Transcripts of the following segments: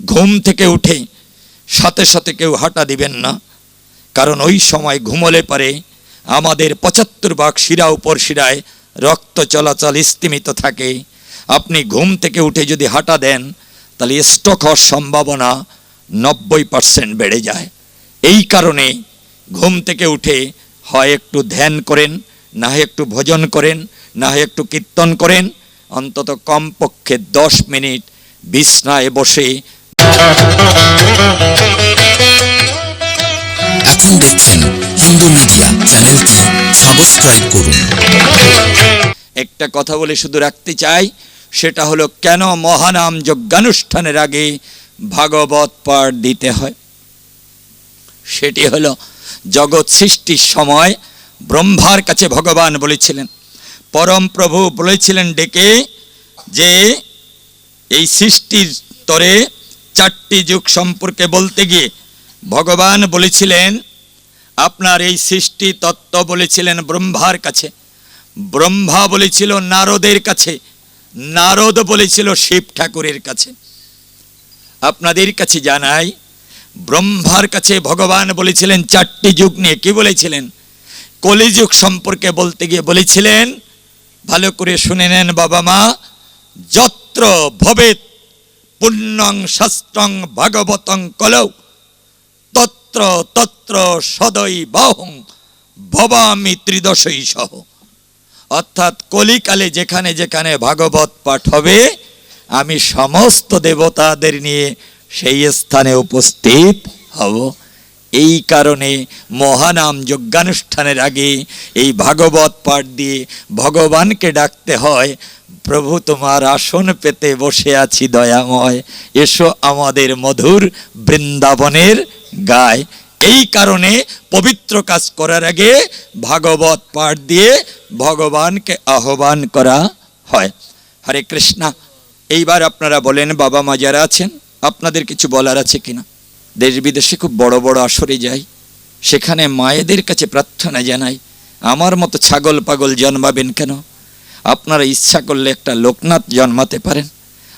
ঘুম থেকে উঠে সাথে সাথে কেউ হাঁটা দিবেন না। কারণ ওই সময় ঘুমলে পারে আমাদের পঁচাত্তর ভাগ শিরা উপর শিরায় রক্ত চলাচল স্থিমিত থাকে। আপনি ঘুম থেকে উঠে যদি হাঁটা দেন, তাহলে স্ট্রোক হওয়ার সম্ভাবনা নব্বই পার্সেন্ট বেড়ে যায়। এই কারণে ঘুম থেকে উঠে হয় একটু ধ্যান করেন, না হয় একটু ভোজন করেন, না হয় একটু কীর্তন করেন। অন্তত কমপক্ষে দশ মিনিট বিছনায় বসে এখন দেখছেন হিন্দু মিডিয়া চ্যানেলটি সাবস্ক্রাইব করুন। একটা কথা বলে শুধু রাখতে চাই, সেটা হলো কেন মহানাম যজ্ঞানুষ্ঠানের আগে ভাগবত পাঠ দিতে হয়? সেটি হলো জগৎ সৃষ্টির সময় ব্রহ্মার কাছে ভগবান বলেছিলেন, পরম প্রভু বলেছিলেন ডেকে যে এই সৃষ্টির তরে চারটি যুগ সম্পর্কে বলতে গিয়ে ভগবান বলেছিলেন, আপনার এই সৃষ্টি তত্ত্ব বলেছিলেন ব্রহ্মার কাছে। ব্রহ্মা বলেছিল নারদের কাছে, নারদ বলেছিল শিব ঠাকুরের কাছে। আপনাদের কাছে জানাই, ব্রহ্মার কাছে ভগবান বলেছিলেন চারটি যুগ নিয়ে কি বলেছিলেন? কলিযুগ সম্পর্কে বলতে গিয়ে বলেছিলেন, ভালো করে শুনে নেন বাবা মা, যত্র ভবেত পুণ্যং শাস্ত্রং ভাগবতং কলৌ। তত্র তত্র সদৈ বাহং, ভবামি ত্রিদশই সহ। অর্থাৎ কলিকালে যেখানে যেখানে ভাগবত পাঠ হবে, আমি সমস্ত দেবতাদের নিয়ে সেই স্থানে উপস্থিত হব। এই কারণে মহানাম যজ্ঞানুষ্ঠানের আগে এই ভাগবত পাঠ দিয়ে ভগবানকে ডাকতে হয়, প্রভু, তোমার আসন পেতে বসে আছি দয়াময়, এসো আমাদের মধুর বৃন্দাবনের গায়। এই কারণে পবিত্র কাজ করার আগে ভাগবত পাঠ দিয়ে ভগবানকে আহ্বান করা হয়। হরে কৃষ্ণা, এইবার আপনারা বলেন বাবা মা যারা আছেন, আপনাদের কিছু বলার আছে কিনা? দেশ বিদেশে খুব বড় বড় আসরে যাই। সেখানে মায়েদের কাছে প্রার্থনা জানাই, আমার মতো ছাগল পাগল জন্মাবেন কেন? আপনারা ইচ্ছা করলে একটা লোকনাথ জন্মাতে পারেন।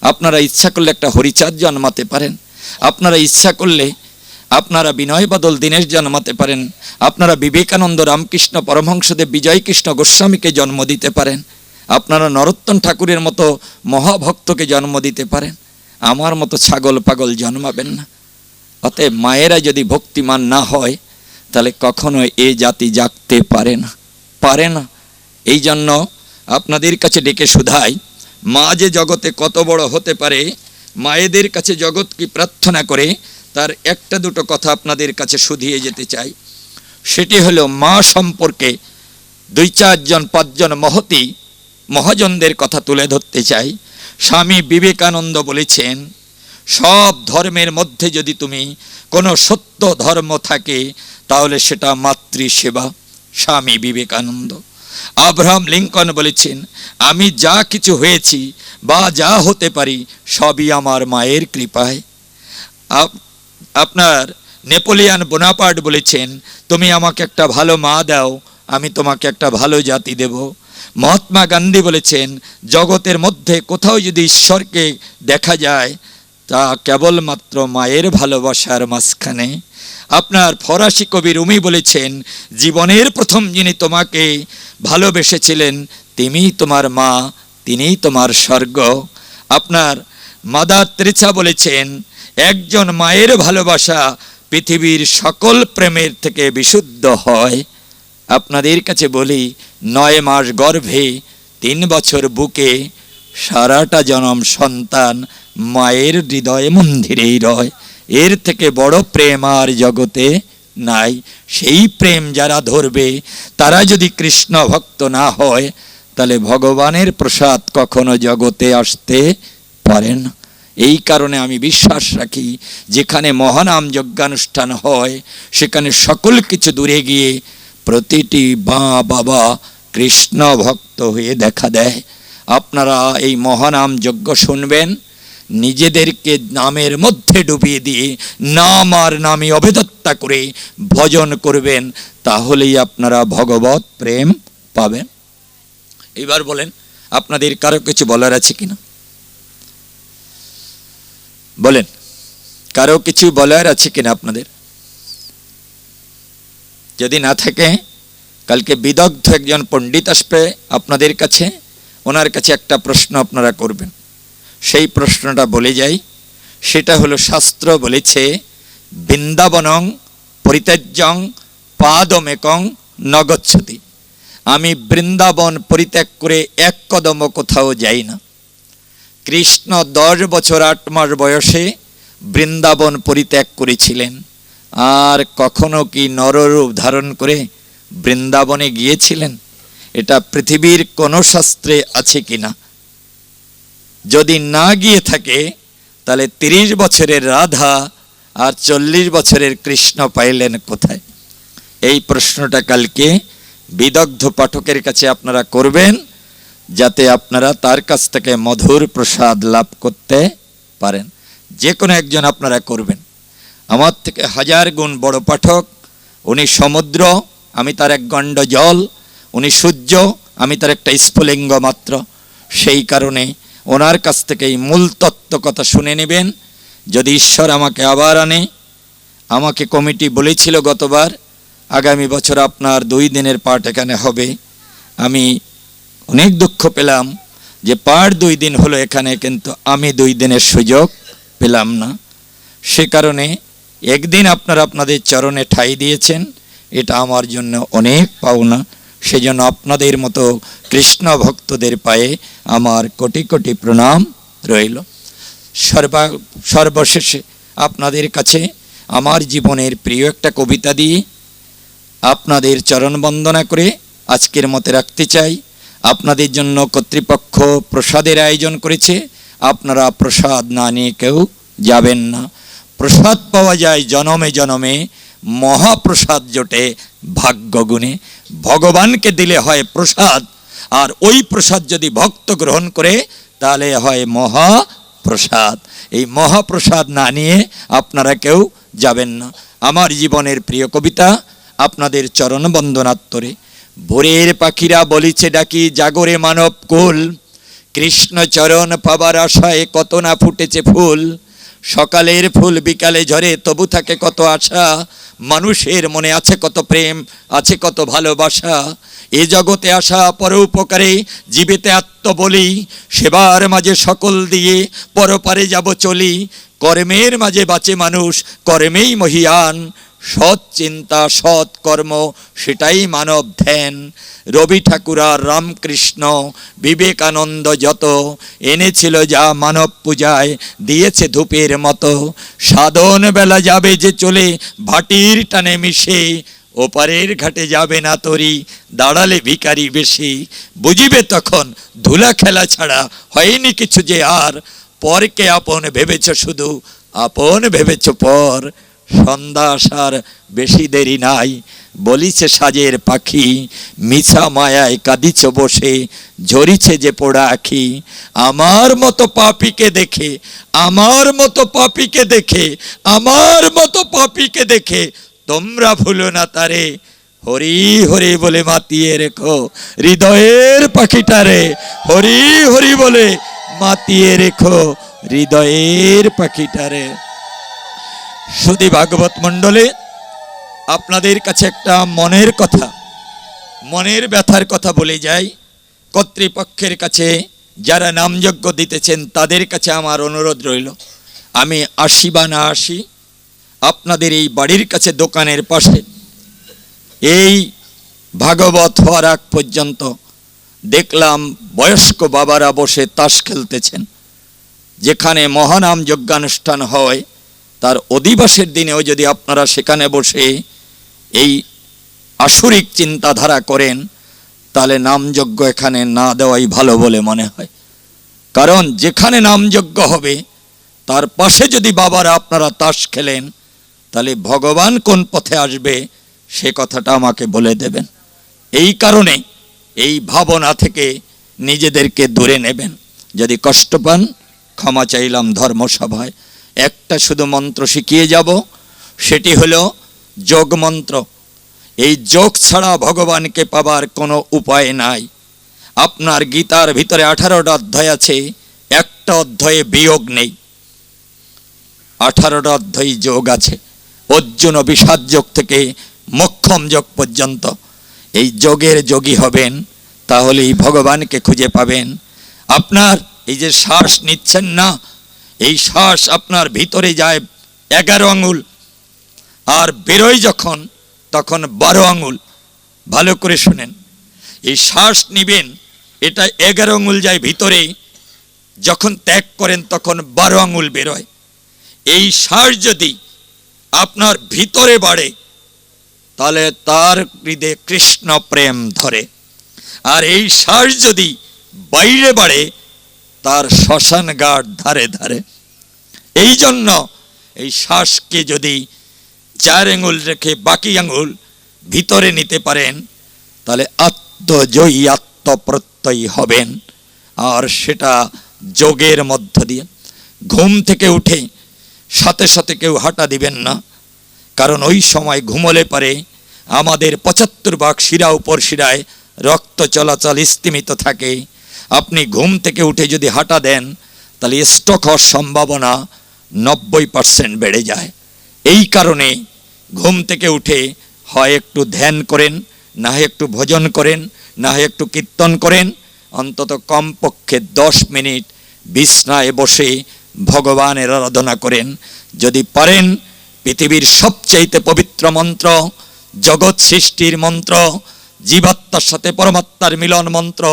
আপনারা ইচ্ছা করলে একটা হরিচাঁদ জন্মাতে পারেন। আপনারা ইচ্ছা করলে আপনারা বিনয় বদল দীনেশ জন্মাতে পারেন। আপনারা বিবেকানন্দ রামকৃষ্ণ পরমহংসদেব বিজয় কৃষ্ণ গোস্বামীকে জন্ম দিতে পারেন। আপনারা নরোত্তম ঠাকুরের মতো মহাভক্তকে জন্ম দিতে পারেন। আমার মতো ছাগল পাগল জন্মাবেন না। অতএব মায়েরা যদি ভক্তিমান না হয়, তাহলে কখনো এ জাতি জাগতে পারে না। পারে না। এই জন্য আপনাদের কাছে ডেকে শুধাই, মা যে জগতে কত বড় হতে পারে, মায়েদের কাছে জগৎ কি প্রার্থনা করে, তার একটা দুটো কথা আপনাদের কাছে শুধিয়ে যেতে চাই। সেটি হলো, মা সম্পর্কে দুই চারজন, পাঁচজন মহতি, মহাজনদের কথা তুলে ধরতে চাই। স্বামী বিবেকানন্দ বলেছেন সব ধর্মের মধ্যে যদি তুমি কোনো সত্য ধর্ম থাকে, তাহলে সেটা মাতৃসেবা, স্বামী বিবেকানন্দ। আব্রাহাম লিঙ্কন বলেছেন, আমি যা কিছু হয়েছি বা যা হতে পারি, সবই আমার মায়ের কৃপায়। আপ- আপনার নেপোলিয়ান বোনাপার্ট বলেছেন, তুমি আমাকে একটা ভালো মা দাও, আমি তোমাকে একটা ভালো জাতি দেব। মহাত্মা গান্ধী বলেছেন, জগতের মধ্যে কোথাও যদি ঈশ্বরকে দেখা যায় তা কেবলমাত্র মায়ের ভালোবাসার মাঝখানে। আপনার ফরাসি কবি রুমি বলেছেন, জীবনের প্রথম যিনি তোমাকে ভালোবেসেছিলেন, তিনিই তোমার মা, তিনিই তোমার স্বর্গ। আপনার মাদার তেরেসা বলেছেন, একজন মায়ের ভালোবাসা পৃথিবীর সকল প্রেমের থেকে বিশুদ্ধ হয়। আপনাদের কাছে বলি, নয় মাস গর্ভে, তিন বছর বুকে সারাটা জনম সন্তান, মায়ের হৃদয় মন্দিরেই রয়। এর থেকে বড় প্রেম আর জগতে নাই। সেই প্রেম যারা ধরবে, তারা যদি কৃষ্ণ ভক্ত না হয়, তাহলে ভগবানের প্রসাদ কখনো জগতে আসতে পারে না। এই কারণে আমি বিশ্বাস রাখি, যেখানে মহানাম যজ্ঞানুষ্ঠান হয়, সেখানে সকল কিছু দূরে গিয়ে প্রতিটি মা বাবা কৃষ্ণ ভক্ত হয়ে দেখা দেয়। আপনারা এই মহানাম যজ্ঞ শুনবেন, নিজেদেরকে নামের মধ্যে ডুবিয়ে দিয়ে নাম আর নামে অবেদত্তা করে ভজন করবেন, তাহলেই আপনারা ভগবত প্রেম পাবেন। এবার বলেন, আপনাদের কারও কিছু বলার আছে কিনা? বলেন, কারও কিছু বলার আছে কিনা আপনাদের? যদি না থাকে, কালকে বিদগ্ধ একজন পণ্ডিত আসবে আপনাদের কাছে। ওনার কাছে একটা প্রশ্ন আপনারা করবেন। সেই প্রশ্নটা বলে যাই। সেটা হলো শাস্ত্র বলেছে, বৃন্দাবনং পরিত্যাজ্যং পাদমেকং নগচ্ছতি। আমি বৃন্দাবন পরিত্যাগ করে এক কদম কোথাও যাই না। কৃষ্ণ দশ বছর আট মাস বয়সে বৃন্দাবন পরিত্যাগ করেছিলেন। আর কখনো কি নররূপ ধারণ করে বৃন্দাবনে গিয়েছিলেন? এটা পৃথিবীর কোন শাস্ত্রে আছে কিনা? যদি না গিয়ে থাকে, তাহলে তিরিশ বছরের রাধা আর চল্লিশ বছরের কৃষ্ণ পাইলেন কোথায়? এই প্রশ্নটা কালকে বিদগ্ধ পাঠকের কাছে আপনারা করবেন, যাতে আপনারা তার কাছ থেকে মধুর প্রসাদ লাভ করতে পারেন। যে কোনো একজন আপনারা করবেন। আমার থেকে হাজার গুণ বড় পাঠক, উনি সমুদ্র, আমি তার এক গণ্ড জল উনি সূর্য, আমি তার একটা স্ফুলিঙ্গ মাত্র। সেই কারণে ওনার কাছ থেকে এই মূল তত্ত্ব কথা শুনে নেবেন। যদি ঈশ্বর আমাকে আবার আনে, আমাকে কমিটি বলেছিল গতবার, আগামী বছর আপনার দুই দিনের পাঠ এখানে হবে। আমি অনেক দুঃখ পেলাম যে পাঠ দুই দিন হলো এখানে, কিন্তু আমি দুই দিনের সুযোগ পেলাম না। সে কারণে একদিন আপনারা আপনাদের চরণে ঠাই দিয়েছেন, এটা আমার জন্য অনেক পাওনা। সেজন্য আপনাদের মতো কৃষ্ণ ভক্তদের পায়ে আমার কোটি কোটি প্রণাম রইল। সর্বা, সর্বশেষে আপনাদের কাছে আমার জীবনের প্রিয় একটা কবিতা দিয়ে আপনাদের চরণ বন্দনা করে আজকের মতে রাখতে চাই। আপনাদের জন্য কর্তৃপক্ষ প্রসাদের আয়োজন করেছে। আপনারা প্রসাদ না নিয়ে কেউ যাবেন না। প্রসাদ পাওয়া যায় জনমে জনমে। মহাপ্রসাদ জোটে ভাগ্যগুণে ভগবানকে দিলে হয় প্রসাদ, আর ওই প্রসাদ যদি ভক্ত গ্রহণ করে, তাহলে হয় মহাপ্রসাদ। এই মহাপ্রসাদ না নিয়ে আপনারা কেউ যাবেন না। আমার জীবনের প্রিয় কবিতা আপনাদের চরণ বন্দনাত্তরে ভোরের পাখিরা বলিছে ডাকি, জাগরে মানব কুল, কৃষ্ণ চরণ পাবার আশায় কত না ফুটেছে ফুল। সকালের ফুল বিকালে ঝরে, তবু থাকে কত আশা। মানুষের মনে আছে কত প্রেম, আছে কত ভালোবাসা। এ জগতে আসা পর পরোপকারে, জীবিতে আত্মবলি। সেবার মাঝে সকল দিয়ে পরপারে যাব চলি। কর্মের মাঝে বাঁচে মানুষ, কর্মেই মহিয়ান। সৎ চিন্তা, সৎ কর্ম, সেটাই মানব ধ্যান। রবি ঠাকুর রামকৃষ্ণ বিবেকানন্দ যত, এনেছিল যা মানব পূজায়, দিয়েছে ধূপের মতো। সাধন বেলা যাবে যে চলে, ভাটির টানে মিশে, ওপারের ঘাটে যাবে না তরি, দাঁড়ালে ভিকারি বেশি। বুঝিবে তখন, ধুলা খেলা ছাড়া হয়নি কিছু যে আর। পরকে আপন ভেবেছ শুধু, আপন ভেবেছ পর। সন্ধ্যা আসার বেশি দেরি নাই, বলিছে সাজের পাখি, মিছা মায়ায় কাঁদিছ বসে, ঝরিছে যে পোড়া আখি, আমার মতো পাপিকে দেখে, আমার মতো পাপিকে দেখে, আমার মতো পাপিকে দেখে, তোমরা ভুলো না তারে, হরি হরি বলে মাতিয়ে রেখো, হৃদয়ের পাখিটারে, হরি হরি বলে মাতিয়ে রেখো, হৃদয়ের পাখিটারে। সুদী ভাগবত মণ্ডলে আপনাদের কাছে একটা মনের কথা, মনের ব্যথার কথা বলে যাই। কর্তৃপক্ষের কাছে যারা নামযজ্ঞ দিতেছেন, তাদের কাছে আমার অনুরোধ রইল। আমি আসি বা না আসি, আপনাদের এই বাড়ির কাছে দোকানের পাশে, এই ভাগবত হওয়ার আগ পর্যন্ত দেখলাম বয়স্ক বাবারা বসে তাস খেলতেছেন, যেখানে মহানাম যজ্ঞানুষ্ঠান হয়। তার অধিবাসের দিনেও যদি আপনারা সেখানে বসে এই আসরিক চিন্তাধারা করেন, তাহলে নামযজ্ঞ এখানে না দেওয়াই ভালো বলে মনে হয়। কারণ যেখানে নামযজ্ঞ হবে, তার পাশে যদি বাবারা আপনারা তাস খেলেন, তাহলে ভগবান কোন পথে আসবে, সে কথাটা আমাকে বলে দেবেন। এই কারণে এই ভাবনা থেকে নিজেদেরকে দূরে নেবেন। যদি কষ্ট পান, ক্ষমা চাইলাম ধর্মসভায়। একটা শুধু মন্ত্র শিখিয়ে যাব, সেটি হলো যোগ মন্ত্র এই যোগ ছাড়া ভগবানকে পাবার কোনো উপায় নাই। আপনার গীতার ভিতরে আঠারোটা অধ্যায় আছে, একটা অধ্যায়ে বিয়োগ নেই। আঠারোটা অধ্যায়ী যোগ আছে। অর্জুন বিষাদ যোগ থেকে মক্ষম যোগ পর্যন্ত। এই যোগের যোগী হবেন, তাহলেই ভগবানকে খুঁজে পাবেন। আপনার এই যে শ্বাস নিচ্ছেন না এই শ্বাস আপনার ভিতরে যায় এগারো আঙুল আর বেরোয় যখন, তখন বারো আঙুল। ভালো করে শুনেন। এই শ্বাস নিবেন, এটা এগারো আঙুল যায় ভিতরে যখন ত্যাগ করেন, তখন বারো আঙুল বেরোয়। এই শ্বাস যদি আপনার ভিতরে বাড়ে, তাহলে তার হৃদয়ে কৃষ্ণ প্রেম ধরে। আর এই শ্বাস যদি বাইরে বাড়ে তার শ্মশান গাঢ় ধারে ধারে। এই জন্য এই শ্বাসকে যদি চার আঙুল রেখে বাকি আঙুল ভিতরে নিতে পারেন, তাহলে আত্মজয়ী, আত্মপ্রত্যয়ী হবেন। আর সেটা যোগের মধ্য দিয়ে। ঘুম থেকে উঠে সাথে সাথে কেউ হাঁটা দিবেন না। কারণ ওই সময় ঘুমলে পারে আমাদের পঁচাত্তর ভাগ শিরা উপর শিরায় রক্ত চলাচল স্থিমিত থাকে। আপনি ঘুম থেকে উঠে যদি হাঁটা দেন, তাহলে স্ট্রোক হওয়ার সম্ভাবনা নব্বই পার্সেন্ট বেড়ে যায়। এই কারণে ঘুম থেকে উঠে হয় একটু ধ্যান করেন, না হয় একটু ভোজন করেন, না হয় একটু কীর্তন করেন, অন্তত কমপক্ষে দশ মিনিট বিছনায় বসে ভগবানের আরাধনা করেন। যদি পারেন, পৃথিবীর সবচাইতে পবিত্র মন্ত্র, জগৎ সৃষ্টির মন্ত্র, জীবাত্মার সাথে পরমাত্মার মিলন মন্ত্র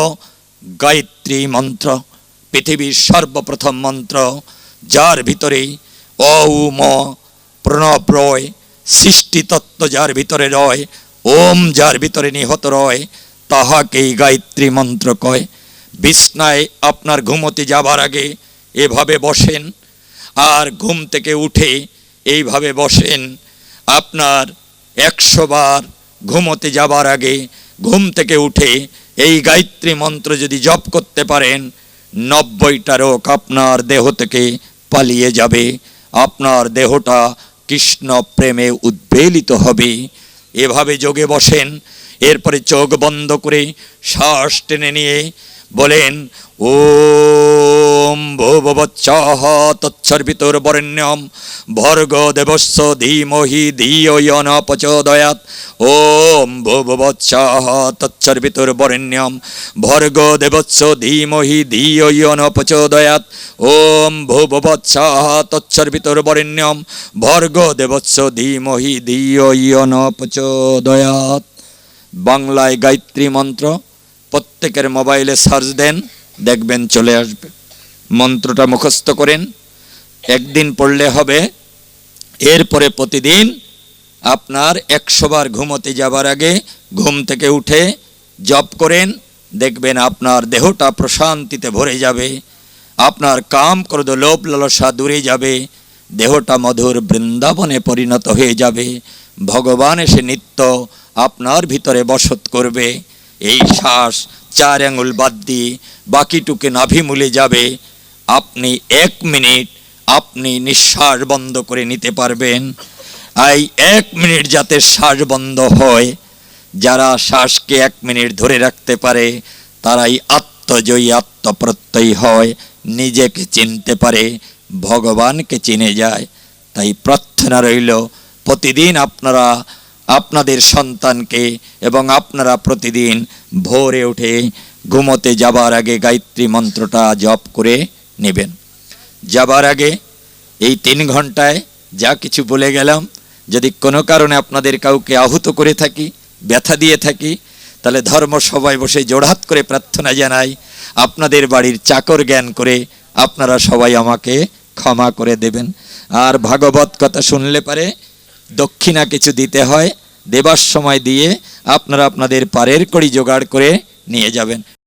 গায়ত্রী মন্ত্র, পৃথিবীর সর্বপ্রথম মন্ত্র, যার ভিতরে উ ম প্রণব রয় সৃষ্টিতত্ত্ব যার ভিতরে রয়, ওম যার ভিতরে নিহত রয়, তাহাকেই গায়ত্রী মন্ত্র কয়। বিছনায় আপনার ঘুমোতে যাবার আগে এভাবে বসেন, আর ঘুম থেকে উঠে এইভাবে বসেন, আপনার একশো বার ঘুমোতে যাবার আগে ঘুম থেকে উঠে এই গায়ত্রী মন্ত্র যদি জপ করতে পারেন, নব্বইটা রোগ আপনার দেহ থেকে পালিয়ে যাবে। আপনার দেহটা কৃষ্ণ প্রেমে উদ্বেলিত হবে। এভাবে যোগে বসেন, এরপরে চোখ বন্ধ করে শ্বাস টেনে নিয়ে বলেন, ওম তৎসর্বিতর বরেণ্যম ভর্গ দেবস্য ধীমহি ধিয় ন প্রচোদয়াত ওম ভুবচ্ছহ তৎসর্বিতর বরেণ্যম ভর্গ দেবস্য ধীমহি ধিয় ন প্রচোদয়াত ওম ভুবচ্ছহ তৎসর্বিতর বরেণ্যম ভর্গ দেবস্য ধীমহি ধিয় ন প্রচোদয়াত বাংলায় গায়ত্রী মন্ত্র প্রত্যেকের মোবাইলে সার্চ দেন, দেখবেন চলে আসবে। মন্ত্রটা মুখস্থ করেন, একদিন পড়লে হবে, এরপরে প্রতিদিন আপনার একশো বার ঘুমোতে যাবার আগে ঘুম থেকে উঠে জপ করেন, দেখবেন আপনার দেহটা প্রশান্তিতে ভরে যাবে, আপনার কাম ক্রোধ, লোভ, লালসা দূরে যাবে, দেহটা মধুর বৃন্দাবনে পরিণত হয়ে যাবে, ভগবান এসে নিত্য আপনার ভিতরে বসত করবে। এই শ্বাস চার আঙুল বাদ দিয়ে বাকিটুকে নাভিমূলে যাবে। আপনি এক মিনিট আপনি নিঃশ্বাস বন্ধ করে নিতে পারবেন। এই এক মিনিট যাতে শ্বাস বন্ধ হয়। যারা শ্বাসকে এক মিনিট ধরে রাখতে পারে, তারাই আত্মজয়ী, আত্মপ্রত্যয়ী হয়, নিজেকে চিনতে পারে, ভগবানকে চিনে যায়। তাই প্রার্থনা রইল, প্রতিদিন আপনারা আপনাদের সন্তানকে এবং আপনারা প্রতিদিন ভোরে উঠে ঘুমোতে যাবার আগে গায়ত্রী মন্ত্রটা জপ করে নেবেন। যাবার আগে এই তিন ঘন্টায় যা কিছু বলে গেলাম, যদি কোনো কারণে আপনাদের কাউকে আহত করে থাকি, ব্যথা দিয়ে থাকি, তাহলে ধর্ম সবাই বসে জোড়হাত করে প্রার্থনা জানাই, আপনাদের বাড়ির চাকর জ্ঞান করে আপনারা সবাই আমাকে ক্ষমা করে দেবেন। আর ভাগবত কথা শুনলে পারে দক্ষিণা কিছু দিতে হয়, দেবার সময় দিয়ে আপনারা আপনাদের পারের কড়ি জোগাড় করে নিয়ে যাবেন।